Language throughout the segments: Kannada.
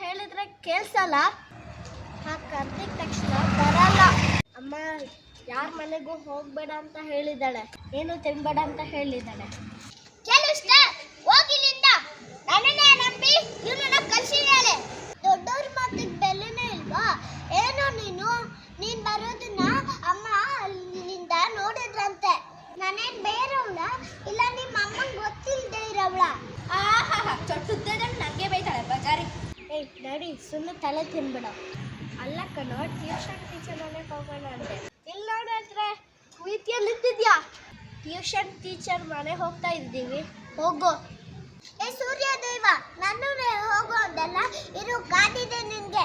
ಹೇಳಿದ್ರೆ ಕೇಳ್ಸಲ್ಲ. ಹಾ ಕರೆದಿದ ತಕ್ಷಣ ಬರಲ್ಲ. ಅಮ್ಮ ಯಾರ ಮನೆಗೂ ಹೋಗ್ಬೇಡ ಅಂತ ಹೇಳಿದಾಳೆ ಏನು ತಿನ್ಬೇಡ ಅಂತ ಹೇಳಿದಾಳೆ ಕೇಳಿಸ್ತ ಹೋಗಿಲ್ಲಿಂದ ನನ್ನನ್ನೇ ನಂಬಿ ಇವನನ್ನ ಕಳ್ಸಿದಾಳೆ ದೊಡ್ಡವ್ರ ಮಾತಿಗೆ ಬೆಲೆನೇ ಇಲ್ವಾ ಏನೋ ನೀನು ನೀನ್ ಬರೋದನ್ನ ಅಮ್ಮ ನಿನ್ನಿಂದ ನೋಡಿದ್ರಂತೆ ನಾನೇನ್ ಬೇರೆವಳ ಇಲ್ಲ ನಿಮ್ಮ ಅಮ್ಮಂಗ್ ಗೊತ್ತಿಲ್ಲದೆ ಇರೋವಳ ಆಹಾ ಚೊಟ್ಟುದ್ದ ನಂಗೆ ಬೈತಾಳೆ ಬಜಾರಿ ಏಯ್ ನಡಿ ಸುಮ್ಮನೆ ತಲೆ ತಿನ್ಬೇಡ ಅಲ್ಲ ಕಣೋ ಟ್ಯೂಷನ್ ಟೀಚರ್ ಮನೆಗೆ ಹೋಗೋಣ ಅಂತೆ ಇಲ್ಲ ನೋಡಿದ್ರೆ ಪ್ರೀತಿಯಲ್ಲಿ ಇದ್ದಿದ್ಯಾ ಟ್ಯೂಷನ್ ಮನೆ ಹೋಗ್ತಾ ಇದ್ದೀವಿ. ಹೋಗೋ. ಏ ಸೂರ್ಯ ದೇವ ನಾನು ಹೋಗು ಅಂದಲ್ಲ? ಇರು, ಕಾದಿದೆ ನಿನ್ಗೆ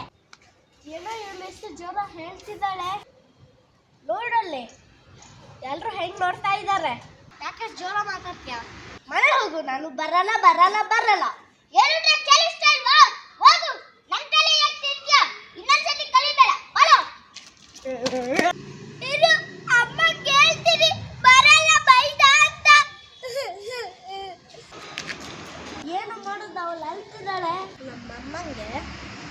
ಏನೋ ಇವಳು ಎಷ್ಟು ಜೋರ ಹೇಳ್ತಿದ್ದಾಳೆ. ನೋಡಲ್ಲಿ ಎಲ್ಲರೂ ಹೆಂಗ್ ನೋಡ್ತಾ ಇದ್ದಾರೆ ಯಾಕೆ ಜೋರ ಮಾತಾಡ್ತೀಯ? ಮನೆ ಹೋಗು, ನಾನು ಬರಲ್ಲ ಬರಲ್ಲ ಬರಲ್ಲ. ಇಲ್ವಾ ಹೋಗು ನನ್ನ ತಲೆ ಯಾಕೆ ಕಲಿಬೇಡ ಇರು ಅಮ್ಮ ಕೇಳ್ತೀನಿ ಬರಲ್ಲ ಬೈದ ಅಂತ ಏನು ಮಾಡೋದು ಅವಳು ಅಳ್ತಿದ್ದಾಳೆ ನಮ್ಮ ಅಮ್ಮಂಗೆ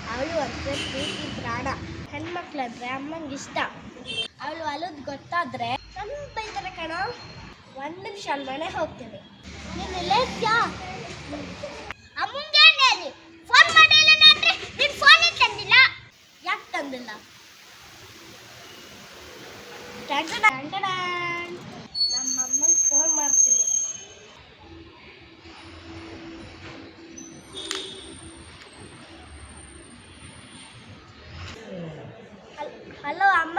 ಅವಳು ಅಂದ್ರೆ ಪ್ರೀತಿ ಪ್ರಾಣ. ಹೆಣ್ಮಕ್ಳಂದ್ರೆ ಅಮ್ಮಂಗೆ ಇಷ್ಟ. ಅವಳು ಅಲ್ಲದ್ ಗೊತ್ತಾದ್ರೆ ನಮ್ಮ ಬೈತಾರೆ ಕಣ, ಒಂದು ನಿಮಿಷ ಮನೆ ಹೋಗ್ತೀನಿ. ನೀನು ಇರ್ತೀಯಾ ಅಮ್ಮಂಗೆ ತಂದಿಲ್ಲ ಟಂಟಡಾನ್, ಟಂಟಡಾನ್. ನಮ್ಮ ಅಮ್ಮಂಗೆ ಫೋನ್ ಮಾಡ್ತೀನಿ ಹಲ್- ಹಲೋ ಅಮ್ಮ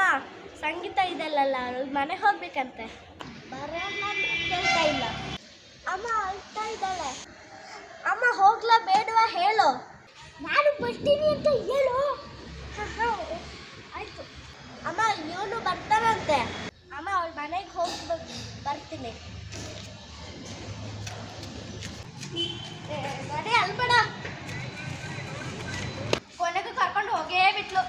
ಸಂಗೀತ ಇದೆಲ್ಲಲ್ಲ ಮನೆ ಮನೆಗೆ ಹೋಗ್ಬೇಕಂತೆ. ಕೇಳ್ತಾ ಇಲ್ಲ. ಅಮ್ಮ ಅಳ್ತಾ ಇದ್ದಾಳೆ. ಅಮ್ಮ ಹೋಗ್ಲಾ ಬೇಡವಾ ಹೇಳು. ನಾನು ಬರ್ತೀನಿ ಅಂತ ಹೇಳು. ಆಯ್ತು. ಅಮ್ಮ, ಇವನು ಬರ್ತಾನಂತೆ. ಅಮ್ಮ, ಅವ್ಳ ಮನೆಗೆ ಹೋಗ್ಬೇಕು ಬರ್ತೀನಿ. ಅಲ್ಬೇಡ ಕೊನೆಗೂ ಕರ್ಕೊಂಡು ಹೋಗೇ ಬಿಟ್ಲು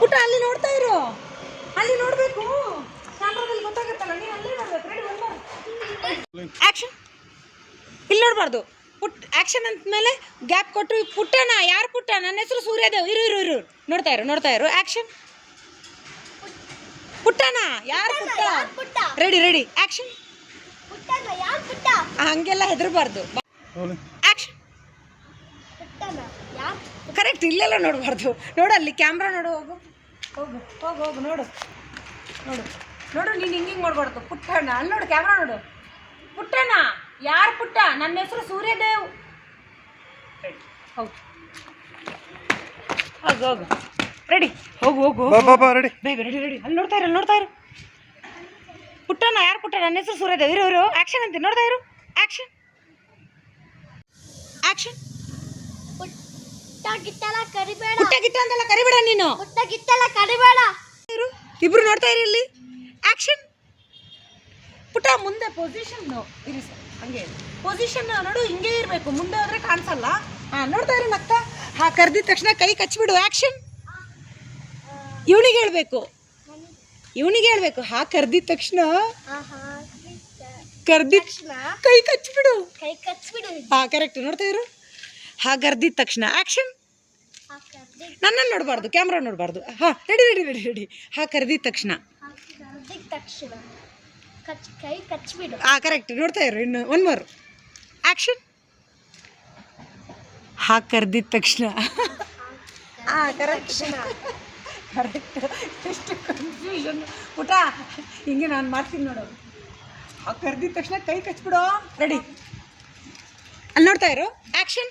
ಪುಟ್ಟ ಅಲ್ಲಿ ನೋಡ್ತಾ ಇರು ಅಲ್ಲಿ ನೋಡ್ಬೇಕು ಕ್ಯಾಮ್ರಾದಲ್ಲಿ ಗೊತ್ತಾಗುತ್ತಲ್ಲ ನೀನು ಅಲ್ಲೇ ನೋಡ್ಬೇಕು ರೆಡಿ ಆಕ್ಷನ್ ಇಲ್ಲಿ ನೋಡಬಾರ್ದು. ಪುಟ್ ಆ್ಯಕ್ಷನ್ ಅಂದಮೇಲೆ ಗ್ಯಾಪ್ ಕೊಟ್ಟರು ಪುಟ್ಟನ ಯಾರು ಪುಟ್ಟ? ನನ್ನ ಹೆಸರು ಸೂರ್ಯದೇವ್. ಇರು ಇರು ಇರು. ನೋಡ್ತಾ ಇರು ನೋಡ್ತಾ ಇರು. ಆ್ಯಕ್ಷನ್ ಪುಟ್ಟನ ಯಾರು ಪುಟ್ಟ? ರೆಡಿ ರೆಡಿ ಆ್ಯಕ್ಷನ್ ಪುಟ್ಟನ ಯಾರು ಪುಟ್ಟ? ಹಂಗೆಲ್ಲ ಹೆದರಬಾರ್ದು. ಆಕ್ಷನ್ ಪುಟ್ಟನ ಯಾರು ಕರೆಕ್ಟ್ ಇಲ್ಲೆಲ್ಲ ನೋಡಬಾರ್ದು. ನೋಡು ಅಲ್ಲಿ ಕ್ಯಾಮ್ರಾ ನೋಡು ಹೋಗು. ಹೋಗು ಹೋಗು ಹೋಗು ನೋಡು. ನೋಡು. ನೋಡು ನೀನು ಹಿಂಗೆ ಹಿಂಗೆ ನೋಡಬಾರ್ದು ಪುಟ್ಟಣ್ಣ ಅಲ್ಲಿ ನೋಡು ಕ್ಯಾಮ್ರಾ ನೋಡು. ಪುಟ್ಟಣ್ಣ? ಯಾರು ಪುಟ್ಟ? ನನ್ನ ಹೆಸರು ಸೂರ್ಯದೇವ್. ರೆಡಿ ಹೌದು. ಹೋಗು ಹೋಗು. ರೆಡಿ. ಹೋಗು ಹೋಗು ಬಾ ಬಾ ಬಾ ರೆಡಿ. ಬೇಗ ರೆಡಿ ರೆಡಿ. ಅಲ್ಲಿ ನೋಡ್ತಾ ಇರು ಅಲ್ಲಿ ನೋಡ್ತಾ ಇರು. ಪುಟ್ಟನ ಯಾರು ಪುಟ್ಟ? ನನ್ನ ಹೆಸರು ಸೂರ್ಯದೇವ್. ಇರು ಇರು. ಆ್ಯಕ್ಷನ್ ಅಂತ ನೋಡ್ತಾ ಇರು. ಆ್ಯಕ್ಷನ್ ಆ್ಯಕ್ಷನ್ ಪುಟ್ಟ ಗಿಟ್ಟಲ್ಲ ಕರಿಬೇಡ. ಪುಟ್ಟ ಗಿಟ್ಟ ಅಂತೆಲ್ಲ ಕರಿಬೇಡ ನೀನು. ಪುಟ್ಟ ಗಿಟ್ಟಲ್ಲ ಕರಿಬೇಡ. ಇರು. ಇಬ್ರು ನೋಡ್ತಾ ಇರಿ ಇಲ್ಲಿ. ಆಕ್ಷನ್ ಪುಟ್ಟ ಮುಂದೆ ಪೊಸಿಷನ್ ಇರಿ ಸರ್ ಹಂಗೆ. ಪೊಸಿಷನ್ ನೋಡು ಹಿಂಗೆ ಇರಬೇಕು ಮುಂದೆ ಹೋದ್ರೆ ಕಾಣಿಸಲ್ಲ. ಹಾಂ ನೋಡ್ತಾ ಇರು ನಕ್ಕ ಹಾ ಕರೆದಿದ ತಕ್ಷಣ ಕೈ ಕಚ್ಚಿಬಿಡು ಆಕ್ಷನ್ ಇವನಿಗೆ ಹೇಳಬೇಕು. ಇವನಿಗೆ ಹೇಳ್ಬೇಕು. ಹಾ ಕರೆದಿದ ತಕ್ಷಣ. ಆಹಾ ಕರ್ದಿದ ತಕ್ಷಣ. ಕೈ ಕಚ್ಚಿಬಿಡು ಕೈ ಕಚ್ಚಿಬಿಡು ಹಾ ಕರೆಕ್ಟ್ ನೋಡ್ತಾ ಇರು. ಹಾ ಕರ್ದಿದ ತಕ್ಷಣ. ಆಕ್ಷನ್ ನನ್ನ ನನ್ನನ್ನು ನೋಡಬಾರ್ದು ಕ್ಯಾಮ್ರಾ ನೋಡಬಾರ್ದು. ಹಾ ರೆಡಿ ರೆಡಿ ರೆಡಿ ರೆಡಿ ಹಾ ಕರೆದಿದ ತಕ್ಷಣ. ತಕ್ಷಣ. ಕಚ್ ಕೈ ಕಚ್ಬಿಡು. ಆ ಕರೆಕ್ಟ್ ನೋಡ್ತಾ ಇರು ಇನ್ನು ಒನ್ ಮೋರ್ ಆ್ಯಕ್ಷನ್ ಹಾ ಕರೆದಿದ್ದ ತಕ್ಷಣ. ಹಾಂ ಕರೆಕ್ಟ್ ಕರೆಕ್ಟ್ ಎಷ್ಟು ಕನ್ಫ್ಯೂಷನ್ ಪುಟ ಹಿಂಗೆ ನಾನು ಮಾಡ್ತೀನಿ ನೋಡು. ಹಾ ಕರೆದಿದ ತಕ್ಷಣ ಕೈ ಕಚ್ಬಿಡು. ರೆಡಿ ಅಲ್ಲಿ ನೋಡ್ತಾ ಇರು. ಆ್ಯಕ್ಷನ್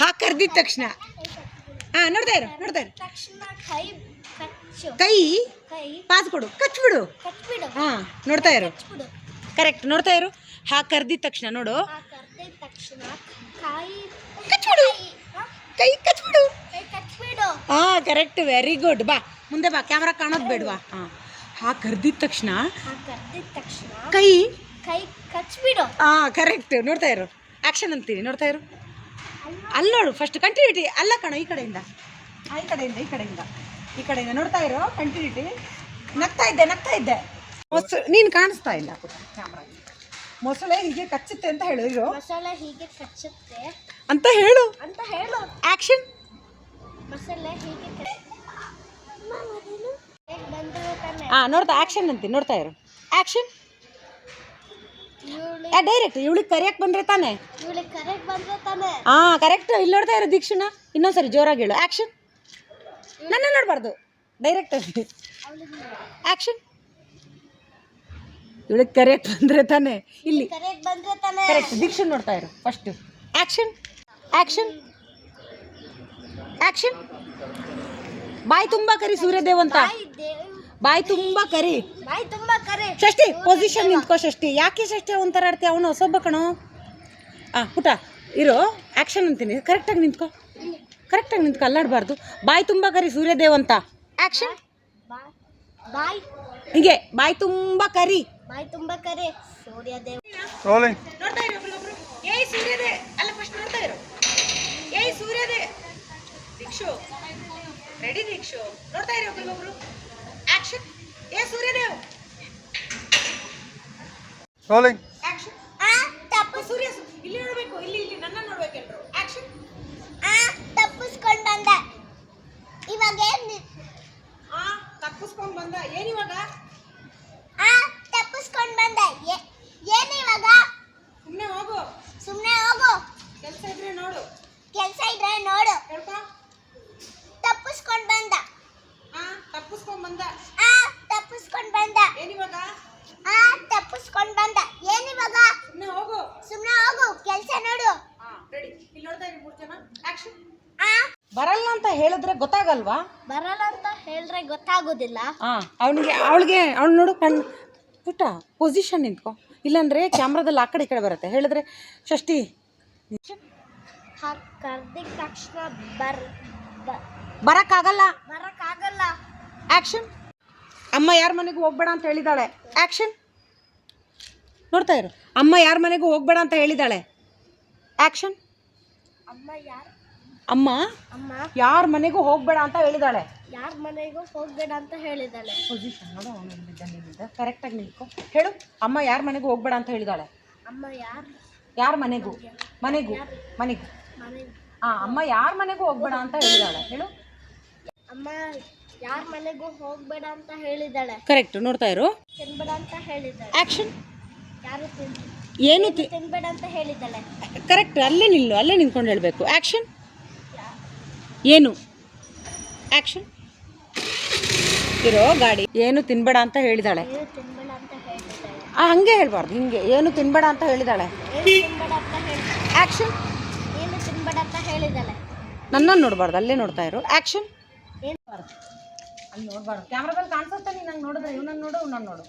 ಹಾ ಕರೆದಿದ ತಕ್ಷಣ. ಹಾಂ ನೋಡ್ತಾ ಇರು ನೋಡ್ತಾ ಇರು. ತಕ್ಷಣ ಕೈ ಕಚ್ಚು. ಕೈ ಕೈ ಪಾಸ್ ಕೊಡು ಕಚ್ಬಿಡು. ಕಚ್ಬಿಡು. ಹಾ ನೋಡ್ತಾ ಇರು. ಕಚ್ಬಿಡು. ಕರೆಕ್ಟ್ ನೋಡ್ತಾ ಇರು. ಹಾ ಕರ್ದಿದ ತಕ್ಷಣ ನೋಡು. ಆ ಕರ್ದಿದ ತಕ್ಷಣ ಕೈ ಕಚ್ಬಿಡು? ಕೈ ಕಚ್ಬಿಡು. ಕೈ ಕಚ್ಬಿಡು. ಹಾಂ ಕರೆಕ್ಟ್ ವೆರಿ ಗುಡ್ ಬಾ ಮುಂದೆ ಬಾ ಕ್ಯಾಮ್ರಾ ಕಾಣೋದು ಬೇಡವಾ? ಹಾ. ಹಾ ಕರೆದಿದ ತಕ್ಷಣ ಆ ಕರ್ದಿದ ತಕ್ಷಣ ಕೈ ಕೈ ಕಚ್ಬಿಡು. ಹಾ ಕರೆಕ್ಟ್ ನೋಡ್ತಾ ಇರು. ಆಕ್ಷನ್ ಅಂತೀನಿ ನೋಡ್ತಾ ಇರು. ಅಲ್ಲಿ ನೋಡು ಫಸ್ಟ್ ಕಂಟಿನ್ಯೂಟಿ ಅಲ್ಲ ಕಣೋ ಈ ಕಡೆಯಿಂದ. ಆ, ಈ ಕಡೆಯಿಂದ ಈ ಕಡೆಯಿಂದ. ಈ ಕಡೆಯಿಂದ ನೋಡ್ತಾ ಇರೋ ಕಂಟಿನ್ಯೂಟಿ ನಗ್ತಾ ಇದ್ದೆ ನಗ್ತಾ ಇದ್ದೆ. ಮೊಸ ನೀನು ಕಾಣಿಸ್ತಾ ಇಲ್ಲ. ಕ್ಯಾಮ್ರಾ ಮೊಸಳೆ ಹೀಗೆ ಕಚ್ಚುತ್ತೆ ಅಂತ ಹೇಳು ಇರು. ಮೊಸಳೆ ಹೀಗೆ ಕಚ್ಚುತ್ತೆ. ಅಂತ ಹೇಳು. ಅಂತ ಹೇಳು. ಆಕ್ಷನ್ ಮೊಸಳೆ ಹೀಗೆ ಹಾಂ ನೋಡ್ತಾ ಆಕ್ಷನ್ ಅಂತೀನಿ ನೋಡ್ತಾ ಇರು. ಆ್ಯಕ್ಷನ್ ಇವಳು ಡೈರೆಕ್ಟ್ ಇವಳಿಗೆ ಕರಿಯಕ್ಕೆ ಬಂದರೆ ತಾನೇ? ಹಾಂ ಕರೆಕ್ಟ್ ಇಲ್ಲಿ ನೋಡ್ತಾ ಇರೋ ದೀಕ್ಷಣ ಇನ್ನೊಂದ್ಸರಿ ಜೋರಾಗಿ ಹೇಳು. ಆ್ಯಕ್ಷನ್ ನನ್ನ ನೋಡಬಾರ್ದು. ಡೈರೆಕ್ಟ್ ಆಕ್ಷನ್ ಆ್ಯಕ್ಷನ್ ಇವಳಿಗೆ ಕರೆಕ್ಟ್ ಬಂದರೆ ತಾನೆ? ಇಲ್ಲಿ. ಕರೆಕ್ಟ್ ದೀಕ್ಷನ್ ನೋಡ್ತಾ ಇರು first action action action boy ತುಂಬ ಕರಿ ಸೂರ್ಯದೇವ್ ಅಂತ. ಬಾಯಿ ತುಂಬಾ ಕರಿ. ಬಾಯಿ ತುಂಬಾ ಕರಿ. ಷಷ್ಠಿ ಪೊಸಿಷನ್ ನಿಂತ್ಕೋ ಷಷ್ಠಿ. ಯಾಕೆ ಷಷ್ಠಿ ಒಂಥರ ಆಡ್ತಿ ಅವನು ಹೊಸೊಬ್ಬ ಕಣೋ. ಆ ಪುಟ ಇರೋ ಆ್ಯಕ್ಷನ್ ಅಂತೀನಿ. ಕರೆಕ್ಟಾಗಿ ನಿಂತ್ಕೋ. ಕರೆಕ್ಟಾಗಿ ನಿಂತ್ಕೊ ಅಲ್ಲಾಡಬಾರ್ದು. ಬಾಯಿ ತುಂಬ ಕರಿ ಸೂರ್ಯದೇವ್ ಅಂತ. ಆ್ಯಕ್ಷನ್ ಬಾಯ್. ಬಾಯ್ ಹೀಗೆ ಬಾಯಿ ತುಂಬ ಕರಿ. ಬಾಯಿ ತುಂಬಾ ಕರಿ ಸೂರ್ಯದೇವ್. ನೋಡ್ತಾ ಇರು ಏಯ್ ಸೂರ್ಯದೇ ಅಲ್ಲ ಫಸ್ಟ್ ನೋಡ್ತಾ ಇರು. ಏಯ್ ಸೂರ್ಯದೇ ದೀಕ್ಷು. ರೆಡಿ ದೀಕ್ಷು? ನೋಡ್ತಾ ಇರೋ ಒಬ್ರಿಗೊಬ್ರು ಆ್ಯಕ್ಷನ್ ಏ ಸೂರ್ಯದೇವ್ ರೋಲಿಂಗ್ ಆ್ಯಕ್ಷನ್ ಆ ತಪ್ಪು. ಸೂರ್ಯ ಇಲ್ಲಿ ನೋಡಬೇಕು ಇಲ್ಲಿ ಇಲ್ಲಿ. ನನ್ನ ನೋಡಬೇಕು ಎಲ್ಲರೂ ಆಕ್ಷನ್ ಆ ತಪ್ಪಿಸ್ಕೊಂಡ್ ಬಂದೆ ಇವಾಗ ಏನ್ ಆ ತಪ್ಪಿಸ್ಕೊಂಡ್ ಬಂದ ಏನಿವಾಗ ಆ ತಪ್ಪಿಸ್ಕೊಂಡ್ ಬಂದೆ ಏ- ಏನ್ ಇವಾಗ ಸುಮ್ಮನೆ ಹೋಗು ಸುಮ್ನೆ ಹೋಗು ಕೆಲಸ ಇದ್ರೆ ನೋಡು ಕೆಲ್ಸ ಇದ್ರೆ ನೋಡು ಹೇಳ್ಕೊ ತಪ್ಪಿಸ್ಕೊಂಡ್ ಬಂದ ಆ ತಪ್ಪಿಸ್ಕೊಂಡ್ ಬಂದ ಆ ತಪ್ಪಿಸ್ಕೊಂಡ್ ಬಂದ ಏನಿವಾಗ ಆ ತಪ್ಪಿಸ್ಕೊಂಡ್ ಬಂದ ಏನ್ ಇವಾಗ ಸುಮ್ಮನೆ ಹೋಗು ಸುಮ್ನೆ ಹೋಗು ಕೆಲ್ಸ ನೋಡು ಹಾ ರೆಡಿ ಇಲ್ಲಿ ನೋಡ್ತಾ ಇರಿ ಮೂರು ಜನ ಆಕ್ಷನ್ ಆ ಬರಲ್ಲ ಅಂತ ಹೇಳಿದ್ರೆ ಗೊತ್ತಾಗಲ್ವಾ? ಬರಲ್ಲ ಅಂತ ಹೇಳ್ರೆ ಗೊತ್ತಾಗೋದಿಲ್ಲ. ಹಾ ಅವನಿಗೆ ಅವಳಿಗೆ ಅವ್ನು ನೋಡು ಕಣ್ಣು ಪುಟ್ಟ ಪೊಸಿಷನ್ ನಿಂತ್ಕೊ. ಇಲ್ಲಾಂದ್ರೆ ಕ್ಯಾಮ್ರಾದಲ್ಲಿ ಆ ಕಡೆ ಈ ಕಡೆ ಬರುತ್ತೆ. ಹೇಳಿದ್ರೆ ಕರ್ದಿದ ತಕ್ಷಣ ಬರ್ ಬರಕ್ಕಾಗಲ್ಲ? ಬರಕ್ಕಾಗಲ್ಲ. ಆಕ್ಷನ್ ಅಮ್ಮ ಯಾರ ಮನೆಗೂ ಹೋಗ್ಬೇಡ ಅಂತ ಹೇಳಿದಾಳೆ? ಆಕ್ಷನ್ ನೋಡ್ತಾ ಇರು. ಅಮ್ಮ ಯಾರ ಮನೆಗೂ ಹೋಗ್ಬೇಡ ಅಂತ ಹೇಳಿದಾಳೆ? ಆಕ್ಷನ್ ಅಮ್ಮ ಯಾರು ಅಮ್ಮ? ಅಮ್ಮ? ಯಾರ ಮನೆಗೂ ಹೋಗ್ಬೇಡ ಅಂತ ಹೇಳಿದಾಳೆ? ಯಾರ ಮನೆಗೂ ಹೋಗ್ಬೇಡ ಅಂತ ಹೇಳಿದಾಳೆ. ಪೊಸಿಷನ್ ನೋಡು ಅವನಿಂದ ಕರೆಕ್ಟಾಗಿ ನಿಲ್ಕೊ. ಹೇಳು ಅಮ್ಮ ಯಾರ ಮನೆಗೂ ಹೋಗ್ಬೇಡ ಅಂತ ಹೇಳಿದಾಳೆ? ಅಮ್ಮ ಯಾರ? ಯಾರ ಮನೆಗೂ? ಮನೆಗೂ ಮನೆಗೂ. ಹಾ ಅಮ್ಮ ಯಾರ ಮನೆಗೂ ಹೋಗ್ಬೇಡ ಅಂತ ಹೇಳಿದಾಳೆ? ಹೇಳು. ಅಮ್ಮ ಯಾರ ಮನೆಗೂ ಹೋಗ್ಬೇಡ ಅಂತ ಹೇಳಿದಾಳೆ. ಕರೆಕ್ಟ್ ನೋಡ್ತಾ ಇರು. ತಿನ್ಬೇಡ ಅಂತ ಹೇಳಿದಾಳೆ. ಆಕ್ಷನ್ ಯಾರು ತಿನ್ ಏನು ತಿನ್ಬೇಡ ಅಂತ ಹೇಳಿದಾಳೆ. ಕರೆಕ್ಟ್ ಅಲ್ಲೇ ನಿಲ್ಲು ಅಲ್ಲೇ ನಿಂತ್ಕೊಂಡು ಹೇಳಬೇಕು. ಆ್ಯಕ್ಷನ್ ಏನು? ಆ್ಯಕ್ಷನ್ ಇರೋ ಗಾಡಿ. ಏನು ತಿನ್ಬೇಡ ಅಂತ ಹೇಳಿದಾಳೆ? ಏನು ತಿನ್ಬೇಡ ಅಂತ ಹೇಳಿದಾಳೆ. ಆ ಹಂಗೆ ಹೇಳ್ಬಾರ್ದು ಹಿಂಗೆ. ಏನು ತಿನ್ಬೇಡ ಅಂತ ಹೇಳಿದಾಳೆ? ಏನು ತಿನ್ಬೇಡ ಅಂತ ಹೇಳಿ ಆ್ಯಕ್ಷನ್ ಏನು ತಿನ್ಬೇಡ ಅಂತ ಹೇಳಿದಾಳೆ. ನನ್ನನ್ನು ನೋಡಬಾರ್ದು ಅಲ್ಲೇ ನೋಡ್ತಾ ಇರು. ಆ್ಯಕ್ಷನ್ ಏನು ಅಲ್ಲಿ ನೋಡಬಾರ್ದು. ಕ್ಯಾಮ್ರಾದಲ್ಲಿ ಕಾಣಿಸುತ್ತೆ ನೀನು ನಂಗೆ ನೋಡಿದ್ರೆ ಇವನನ್ನು ನೋಡು ಇವನನ್ನು ನೋಡು.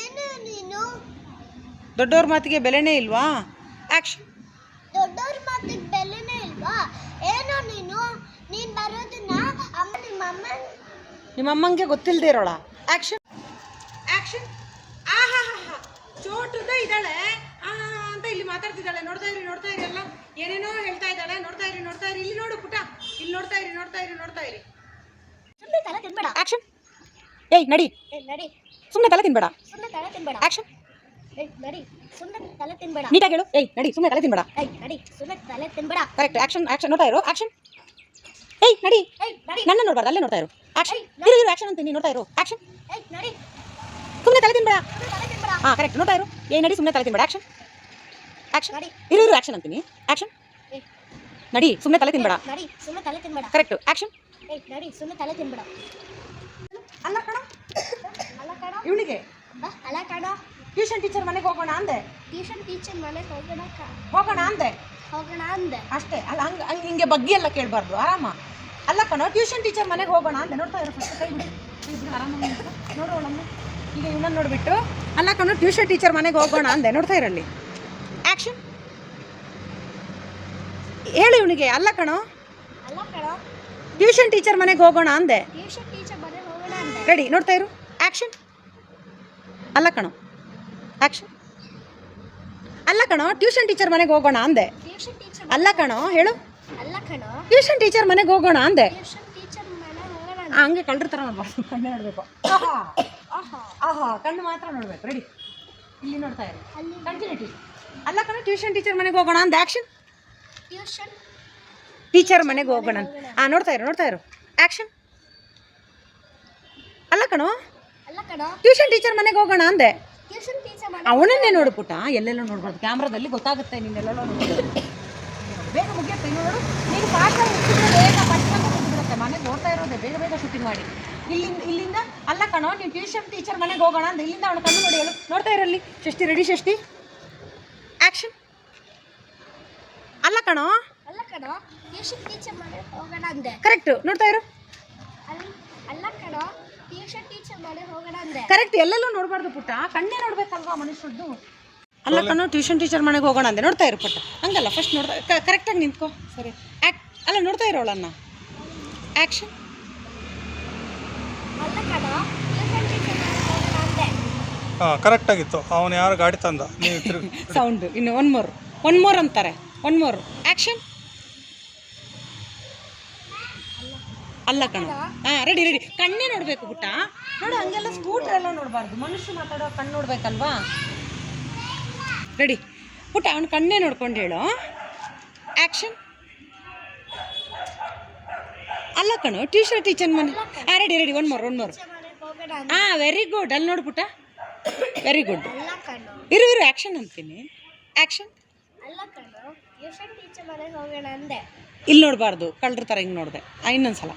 ಏನು ನೀನು? ದೊಡ್ಡವ್ರ ಮಾತಿಗೆ ಬೆಲೆನೇ ಇಲ್ವಾ? ಆ್ಯಕ್ಷನ್ ದೊಡ್ಡವ್ರ ಮಾತಿಗೆ ಬೆಲೆನೇ ಇಲ್ವಾ? ಏನೋ ನೀನು ನೀನ್ ಬರೋದನ್ನ ಅಮ್ಮ ನಿಮ್ಮ ಅಮ್ಮ ನಿಮ್ಮ ಅಮ್ಮಂಗೆ ಗೊತ್ತಿಲ್ಲದೆ ಇರೋಳ. ಆಕ್ಷನ್ ಆಕ್ಷನ್ ಆಹಾ ಹಾ ಚೋಟದ ಇದ್ದಾಳೆ. ಆ ಅಂತ ಇಲ್ಲಿ ಮಾತಾಡ್ತಿದ್ದಾಳೆ. ನೋಡ್ತಾ ಇರಿ ನೋಡ್ತಾ ಇರಿ ಅಲ್ಲ ಏನೇನೋ ಹೇಳ್ತಾ ಇದ್ದಾಳೆ. ನೋಡ್ತಾ ಇರಿ ನೋಡ್ತಾ ಇರಿ. ಇಲ್ಲಿ ನೋಡು ಪುಟ. ಇಲ್ಲಿ ನೋಡ್ತಾ ಇರಿ ನೋಡ್ತಾ ಇರಿ ನೋಡ್ತಾ ಇರಿ. ಸುಮ್ಮನೆ ತಲೆ ತಿನ್ಬೇಡ. ಆಕ್ಷನ್ ಏಯ್ ನಡಿ. ಏ ನಡಿ. ಸುಮ್ಮನೆ ತಲೆ ತಿನ್ಬೇಡ. ಸುಮ್ಮನೆ ತಲೆ ತಿನ್ಬೇಡ. ಆ್ಯಕ್ಷನ್ ನೀಟಾಗಿ ಹೇಳು. ಏಯ್ ನಡಿ ಸುಮ್ಮನೆ ತಲೆ ತಿನ್ಬೇಡ. ಏಯ್ ನಡಿ. ಸುಮ್ಮನೆ ತಲೆ ತಿನ್ಬೇಡ. ಕರೆಕ್ಟ್ ಆಕ್ಷನ್ ಆಕ್ಷನ್ ನೋಡ್ತಾ ಇರು. ಆಕ್ಷನ್ ಏಯ್ ನಡಿ. ನನ್ನ ನೋಡ್ಬಾರ್ದು. ಅಲ್ಲೇ ನೋಡ್ತಾ ಇರು. ಆಕ್ಷನ್ ಇರು ಇರು. ಆಕ್ಷನ್ ಅಂತೀನಿ. ನೋಡ್ತಾ ಇರು. ಆಕ್ಷನ್ ಸುಮ್ಮನೆ ತಲೆ ತಿನ್ಬೇಡ. ಸುಮ್ಮನೆ ತಲೆ ತಿನ್ಬೇಡ. ಹಾಂ ಕರೆಕ್ಟ್ ನೋಡ್ತಾ ಇರು. ಏ ನಡಿ. ಸುಮ್ಮನೆ ತಲೆ ತಿನ್ಬೇಡ. Action action. ಇರು ಇರು. ಆಕ್ಷನ್ ಅಂತೀನಿ. ಆಕ್ಷನ್ ನಡಿ. ಸುಮ್ಮನೆ ತಲೆ ತಿನ್ಬೇಡ. ಕರೆಕ್ಟ್ ಆಕ್ಷನ್ ಇವಳಿಗೆ. ಅಲ್ಲ ಕಣ. ಟ್ಯೂಷನ್ ಟೀಚರ್ ಮನೆಗೆ ಹೋಗೋಣ ಅಂದೆ. ಟ್ಯೂಷನ್ ಟೀಚರ್ ಮನೆಗೆ ಹೋಗೋಣ ಹೋಗೋಣ ಅಂದೆ. ಹೋಗೋಣ ಅಂದೆ. ಅಷ್ಟೇ ಅಲ್ಲ ಹಂಗೆ ಹಂಗೆ ಹಿಂಗೆ ಬಗ್ಗೆ ಎಲ್ಲ ಕೇಳಬಾರ್ದು ಆರಾಮ. ಅಲ್ಲ ಕಣೋ ಟ್ಯೂಷನ್ ಟೀಚರ್ ಮನೆಗೆ ಹೋಗೋಣ ಅಂದೆ. ನೋಡ್ತಾ ಇರೋ ಫಸ್ಟ್ ಕೈ ಬಿಡು ಆರಾಮ ನೋಡೋಣ ಈಗ ಇವನನ್ನು ನೋಡಿಬಿಟ್ಟು ಅಲ್ಲ ಕಣೋ ಟ್ಯೂಷನ್ ಟೀಚರ್ ಮನೆಗೆ ಹೋಗೋಣ ಅಂದೆ. ನೋಡ್ತಾ ಇರಲಿ ಆ್ಯಕ್ಷನ್ ಹೇಳಿ ಇವನಿಗೆ ಅಲ್ಲ ಕಣೋ. ಅಲ್ಲ ಕಣೋ. ಟ್ಯೂಷನ್ ಟೀಚರ್ ಮನೆಗೆ ಹೋಗೋಣ ಅಂದೆ. ಟ್ಯೂಷನ್ ಟೀಚರ್ ಮನೆಗೆ ಹೋಗೋಣ ಅಂದೆ. ರೆಡಿ ನೋಡ್ತಾ ಇರು. ಆ್ಯಕ್ಷನ್ ಅಲ್ಲ ಕಣೋ. ಆ್ಯಕ್ಷನ್ ಅಲ್ಲ ಕಣೋ ಟ್ಯೂಷನ್ ಟೀಚರ್ ಮನೆಗೆ ಹೋಗೋಣ ಅಂದೆ. ಅಲ್ಲ ಕಣೋ ಹೇಳು. ಟ್ಯೂಷನ್ ಟೀಚರ್ ಮನೆಗೆ ಹೋಗೋಣ ಅಂದೆ. ಹಂಗೆ ಕಳ್ರ ಥರ ನೋಡ್ಬಾರ್ದು ಕಣ್ಣೇ ನೋಡಬೇಕು. ಆಹಾ. ಕಣ್ಣು ಮಾತ್ರ ನೋಡ್ಬೇಕು. ರೆಡಿ ಇಲ್ಲಿ ನೋಡ್ತಾ ಇರಿ. ಅಲ್ಲಿ ಕಂಟಿನ್ಯೂಟಿ ಅಲ್ಲ ಕಣ ಟ್ಯೂಷನ್ ಟೀಚರ್ ಮನೆಗೆ ಹೋಗೋಣ ಅಂದ. ಆ್ಯಕ್ಷನ್ ಟ್ಯೂಷನ್ ಟೀಚರ್ ಮನೆಗೆ ಹೋಗೋಣ ಅಂತ ಹಾಂ ನೋಡ್ತಾ ಇರು ನೋಡ್ತಾ ಇರು. ಆ್ಯಕ್ಷನ್ ಅಲ್ಲ ಕಣೋ. ಅಲ್ಲ ಕಣ. ಟ್ಯೂಷನ್ ಟೀಚರ್ ಮನೆಗೆ ಹೋಗೋಣ ಅಂದೆ. ಅವನನ್ನೇ ನೋಡು ಪುಟ್ಟ. ಎಲ್ಲೆಲ್ಲೋ ನೋಡ್ಬೋದು. ಕ್ಯಾಮ್ರಾದಲ್ಲಿ ಗೊತ್ತಾಗುತ್ತೆ ನೀನೆಲ್ಲೆಲ್ಲೋ ನೋಡ್ಬೋದು. ಬೇಗ ಮುಗಿಯುತ್ತೆ ನೋಡು ನೀನು ಪಾಠ ಬೇಗ ಮುಗಿಬಿಡುತ್ತೆ ಮನೆಗೆ ನೋಡ್ತಾ ಇರೋದೆ ಬೇಗ ಬೇಗ ಶೂಟಿಂಗ್ ಮಾಡಿ. ಇಲ್ಲಿಂದ ಇಲ್ಲಿಂದ ಅಲ್ಲ ಕಣೋ ನೀವು ಟ್ಯೂಷನ್ ಟೀಚರ್ ಮನೆಗೆ ಹೋಗೋಣ ಅಂತ ಇಲ್ಲಿಂದ ಅವನು ಕಣ್ಣು ನೋಡಿ ನೋಡ್ತಾ ಇರಲಿ. ಷಷ್ಠಿ ರೆಡಿ ಷಷ್ಠಿ ಆ್ಯಕ್ಷನ್ ಅಲ್ಲ ಕಣೋ. ಅಲ್ಲ ಕಣೋ ಟ್ಯೂಷನ್ ಟೀಚರ್ ಮನೆಗೆ ಹೋಗೋಣ ಅಂದೆ. ಕರೆಕ್ಟು ನೋಡ್ತಾ ಇರು. ಅಲ್ಲಿ ಅಲ್ಲ ಕಣ ಕರೆಕ್ಟ್ ಎಲ್ಲೆಲ್ಲೂ ನೋಡಬಾರ್ದು ಪುಟ್ಟ. ಕಣ್ಣೇ ನೋಡ್ಬೇಕಲ್ವಾ ಮನುಷ್ಯರದ್ದು? ಅಲ್ಲ ಕಣ್ಣು ಟ್ಯೂಷನ್ ಟೀಚರ್ ಮನೆಗೆ ಹೋಗೋಣ ಅಂದೆ ನೋಡ್ತಾ ಇರು ಪುಟ್ಟ. ಹಂಗಲ್ಲ ಫಸ್ಟ್ ನೋಡ್ತಾ ಕರೆಕ್ಟಾಗಿ ನಿಂತ್ಕೋ. ಸರಿ. ಆ್ಯಕ್ ಅಲ್ಲ ನೋಡ್ತಾ ಇರೋಳನ್ನ ಆ್ಯಕ್ಷನ್ ಅಲ್ಲ ಆಗಿತ್ತು. ಅವನು ಯಾರು ಗಾಡಿ ತಂದ? ಸೌಂಡು ಇನ್ನು ಒನ್ ಮೋರ್ ಒನ್ ಮೋರ್ ಅಂತಾರೆ. ಒನ್ ಮೋರ್ ಆ್ಯಕ್ಷನ್ ಅಲ್ಲ ಕಣ. ಹಾಂ ರೆಡಿ ರೆಡಿ ಕಣ್ಣೇ ನೋಡಬೇಕು ಪುಟ್ಟ. ನೋಡು ಹಂಗೆಲ್ಲ ಸ್ಕೂಟರ್ ಎಲ್ಲ ನೋಡಬಾರ್ದು. ಮನುಷ್ಯ ಮಾತಾಡೋ ಕಣ್ಣು ನೋಡ್ಬೇಕಲ್ವಾ? ರೆಡಿ ಪುಟ್ಟ ಅವ್ನು ಕಣ್ಣೇ ನೋಡ್ಕೊಂಡು ಹೇಳು. ಆ್ಯಕ್ಷನ್ ಅಲ್ಲ ಕಣು ಟ್ಯೂಷನ್ ಟೀಚರ್ ಮನೆ. ಹಾಂ ready ready one more one more ಹಾಂ ವೆರಿ ಗುಡ್ ಅಲ್ಲಿ ನೋಡು ಪುಟ್ಟ. ವೆರಿ ಗುಡ್ ಇರು ಇರು ಆ್ಯಕ್ಷನ್ ಅಂತೀನಿ. ಆ್ಯಕ್ಷನ್ ಅಲ್ಲ ಕಣ ಟ್ಯೂಷನ್ ಟೀಚರ್ ಮನೆಗೆ ಹೋಗೋಣ ಅಂದೆ. ಇಲ್ಲಿ ನೋಡಬಾರ್ದು ಕಳ್ಳರು ಥರ ಹಿಂಗೆ ನೋಡಿದೆ. ಇನ್ನೊಂದ್ಸಲ.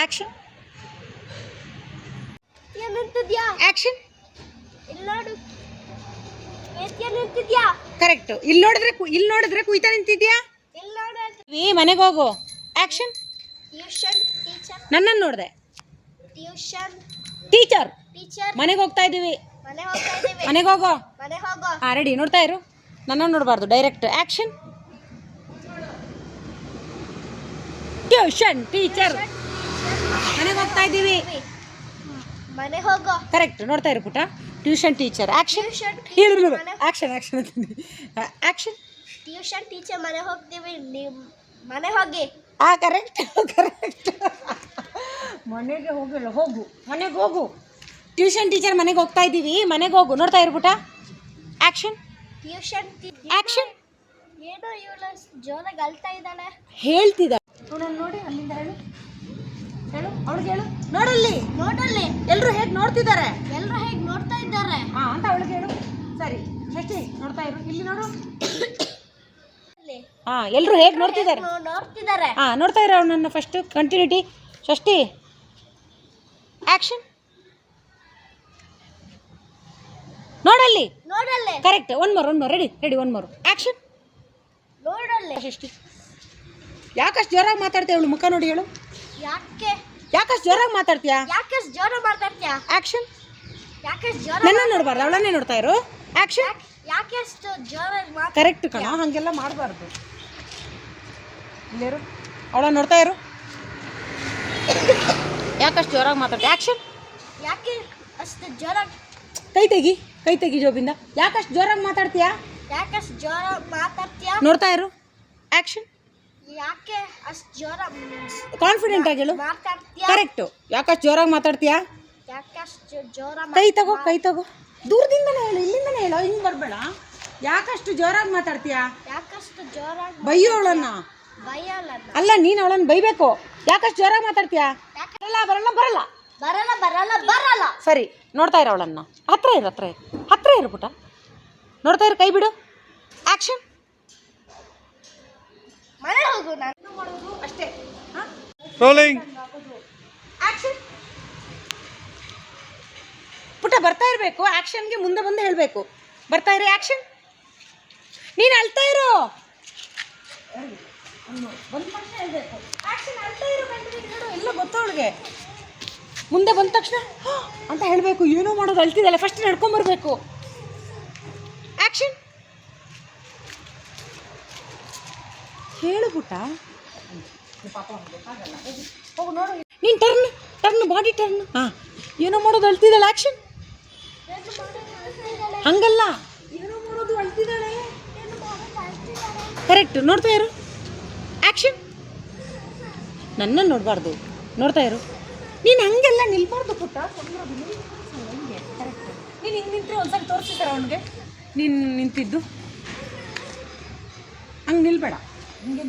ಆ್ಯಕ್ಷನ್ ನಿಂತಿದ್ಯಾ? ಆ್ಯಕ್ಷನ್ ಇಲ್ಲಿ ನೋಡು. ನಿಂತಿದ್ಯಾ? ಕರೆಕ್ಟು ಇಲ್ಲಿ ನೋಡಿದ್ರೆ ಇಲ್ಲಿ ನೋಡಿದ್ರೆ ಕುಯ್ತಾ ನಿಂತಿದ್ಯಾ? ಇಲ್ಲಿ ನೋಡು. ಮನೆಗೆ ಹೋಗು. ಆ್ಯಕ್ಷನ್ ಟ್ಯೂಷನ್ ಟೀಚರ್ ನನ್ನನ್ನು ನೋಡಿದೆ. ಟ್ಯೂಷನ್ ಟೀಚರ್ ಟೀಚರ್ ಮನೆಗೆ ಹೋಗ್ತಾ ಇದ್ದೀವಿ. ಮನೆ ಹೋಗ್ತಾ ಇದ್ದೀವಿ. ಮನೆಗೆ ಹೋಗೋ. ಮನೆಗೆ ಹೋಗೋ. ಹಾಂ ರೆಡಿ ನೋಡ್ತಾ ಇರು. ನನ್ನನ್ನು ನೋಡಬಾರ್ದು ಡೈರೆಕ್ಟ್ ಆ್ಯಕ್ಷನ್ ಟ್ಯೂಷನ್ ಟೀಚರ್ ಮನೆಗೆ ಹೋಗ್ತಾ ಇದ್ದೀವಿ. ಮನೆ ಹೋಗೋ. ಕರೆಕ್ಟ್ ನೋಡ್ತಾ ಇರು ಪುಟ tuition teacher action action action action tuition teacher ಮನೆ ಹೋಗ್ತೀವಿ. ನೀವು ಮನೆ ಹೋಗಿ. ಆ ಕರೆಕ್ಟ್ ಕರೆಕ್ಟ್ ಮನೆಗೆ ಹೋಗಿಲ್ಲ ಹೋಗು. ಮನೆಗೆ ಹೋಗು. ಟ್ಯೂಷನ್ ಟೀಚರ್ ಮನೆಗೆ ಹೋಗ್ತಾ ಇದ್ದೀವಿ. ಮನೆಗೆ ಹೋಗು. ನೋಡ್ತಾ ಪುಟ ಆ್ಯಕ್ಷನ್ ಟ್ಯೂಷನ್ ಆಕ್ಷನ್ ಏನೋ ಇವಳು ಜೋರಾಗಿ ಅಳ್ತಾ ಇದ್ದಾಳೆ. ಹೇಳ್ತಿದ್ದ ಅವನನ್ನು ನೋಡಿ ಅಲ್ಲಿಂದ ಹೇಳು. ಹೇಳು ಅವ್ಳಿಗೆ ಹೇಳು. ನೋಡಲ್ಲಿ. ನೋಡಲ್ಲಿ. ಎಲ್ಲರೂ ಹೇಗೆ ನೋಡ್ತಿದ್ದಾರೆ? ಎಲ್ಲರೂ ಹೇಗೆ ನೋಡ್ತಾ ಇದ್ದಾರೆ? ಹಾಂ ಅಂತ ಅವಳಿಗೆ ಹೇಳು. ಸರಿ ಷಷ್ಠಿ ನೋಡ್ತಾ ಇರು. ಇಲ್ಲಿ ನೋಡು. ಹಾಂ ಎಲ್ಲರೂ ಹೇಗೆ ನೋಡ್ತಿದ್ದಾರೆ? ನೋಡ್ತಿದ್ದಾರೆ. ಹಾಂ ನೋಡ್ತಾ ಇರೋ ನನ್ನ ಫಸ್ಟ್ ಕಂಟಿನ್ಯೂಟಿ ಷಷ್ಟಿ ಆ್ಯಕ್ಷನ್ ನೋಡಲ್ಲಿ. ನೋಡಲ್ಲಿ. Correct one more one more ready ready one more action ನೋಡಲ್ಲಿ. ಎಷ್ಟು ಯಾಕಷ್ಟು ಜೋರಾಗಿ ಮಾತಾಡ್ತೀಯ ಅವಳು? ಮುಖ ನೋಡಿ ಹೇಳು. ಯಾಕೆ? ಯಾಕಷ್ಟು ಜೋರಾಗಿ ಮಾತಾಡ್ತೀಯಾ? ಯಾಕೆ ಜೋರಾಗಿ ಮಾತಾಡ್ತೀಯ? ಆ್ಯಕ್ಷನ್ ಯಾಕೆ ಜೋರ ನನ್ನ ನೋಡಬಾರ್ದು ಅವಳನ್ನೇ ನೋಡ್ತಾ ಇರು. ಆ್ಯಕ್ಷನ್ ಯಾಕೆ ಅಷ್ಟು ಜೋರಾಗಿ ಮಾತಾಡ್ತೀಯ? ಕರೆಕ್ಟ್ ಕಣ ಹಾಗೆಲ್ಲ ಮಾಡಬಾರ್ದು. ಇಲ್ಲಿರು? ಅವಳ ನೋಡ್ತಾ ಇರು. ಯಾಕಷ್ಟು ಜೋರಾಗಿ ಮಾತಾಡ್ತೀಯ? ಆ್ಯಕ್ಷನ್ ಯಾಕೆ ಅಷ್ಟು ಜೋರಾಗಿ ಕೈ ತೆಗಿ. ಕೈ ತೆಗಿ ಜೋಬಿಂದ. ಯಾಕಷ್ಟು ಜೋರಾಗಿ ಮಾತಾಡ್ತೀಯಾ? ಯಾಕೆ ಜೋರಾಗಿ ಜೋರ ಮಾತಾಡ್ತೀಯ? ನೋಡ್ತಾ ಇರು. ಆ್ಯಕ್ಷನ್ ಯಾಕೆ ಅಷ್ಟು ಜೋರ ಕಾನ್ಫಿಡೆಂಟ್ ಆಗಿ ಹೇಳು. ಮಾತಾಡ್ತೀಯ? ಕರೆಕ್ಟು ಯಾಕಷ್ಟು ಜೋರಾಗಿ ಮಾತಾಡ್ತೀಯಾ? ಯಾಕೆ ಅಷ್ಟು ಜೋರ ಕೈ ತಗೋ ಕೈ ತಗೋ. ದೂರದಿಂದನೇ ಹೇಳು ಇಲ್ಲಿಂದನೇ ಹೇಳು ಹಿಂಗೆ ಬರಬೇಡ. ಯಾಕಷ್ಟು ಜೋರಾಗಿ ಮಾತಾಡ್ತೀಯಾ? ಯಾಕಷ್ಟು ಜೋರಾಗಿ ಬೈಯೋ ಅವಳನ್ನ. ಅಲ್ಲ ನೀನು ಅವಳನ್ನ ಬೈಬೇಕು. ಯಾಕಷ್ಟು ಜೋರಾಗಿ ಮಾತಾಡ್ತೀಯ? ಬರಲ್ಲ ಬರಲ್ಲ ಬರಲ್ಲ. ಬರಲ್ಲ ಬರಲ್ಲ ಬರಲ್ಲ. ಸರಿ. ನೋಡ್ತಾ ಇರೋ ಅವಳನ್ನು. ಹತ್ರ ಇರು ಹತ್ರ ಇರು. ಹತ್ತಿರ ಇರು ಪುಟ ನೋಡ್ತಾ ಇರು ಕೈ ಬಿಡು. ಆ್ಯಕ್ಷನ್ ಮನೆ ಹೋಗು ನಾನು. ಏನು ಮಾಡೋದು? ಅಷ್ಟೇ. ಹಾಂ? ರೋಲಿಂಗ್ ಆಕ್ಷನ್ ಪುಟ ಬರ್ತಾ ಇರಬೇಕು. ಆಕ್ಷನ್ಗೆ ಮುಂದೆ ಬಂದು ಹೇಳಬೇಕು. ಬರ್ತಾ ಇರಿ ಆಕ್ಷನ್ ನೀನು ಅಳ್ತಾ ಇರೋ. ಹೇಳಬೇಕು. ಆಕ್ಷನ್ ಅಳ್ತಾ ಇರೋ ಎಲ್ಲ ಗೊತ್ತವಳಿಗೆ ಮುಂದೆ ಬಂದ ತಕ್ಷಣ ಅಂತ ಹೇಳಬೇಕು. ಏನೋ ಮಾಡೋದು ಅಳ್ತಿದ್ದಲ್ಲ ಫಸ್ಟ್ ನಡ್ಕೊಂಬರ್ಬೇಕು. ಆ್ಯಕ್ಷನ್ ಹೇಳು ಪುಟ್ಟ ಹೋಗು ನೋಡು ನೀನು ಟರ್ನ್ ಟರ್ನ್ ಬಾಡಿ ಟರ್ನ್ ಹಾಂ. ಏನೋ ಮಾಡೋದು ಅಳ್ತಿದ್ದಾಳೆ ಆ್ಯಕ್ಷನ್ ಹಂಗಲ್ಲ. ಕರೆಕ್ಟ್ ನೋಡ್ತಾ ಇರು. ಆ್ಯಕ್ಷನ್ ನನ್ನ ನೋಡಬಾರ್ದು. ನೋಡ್ತಾ ಇರು. ನೀನು ಹಂಗೆಲ್ಲ ನಿಲ್ಬಾರ್ದು ಪುಟ್ಟ. ಕರೆಕ್ಟ್ ನೀನು. ಹಿಂಗೆ ನಿಂತರೆ ಒಂದ್ಸಲ ತೋರಿಸಿದಾರೆ ಅವನಿಗೆ? ನೀನು ನಿಂತಿದ್ದು? ಹಂಗೆ ನಿಲ್ಬೇಡ. ಹಂಗೆ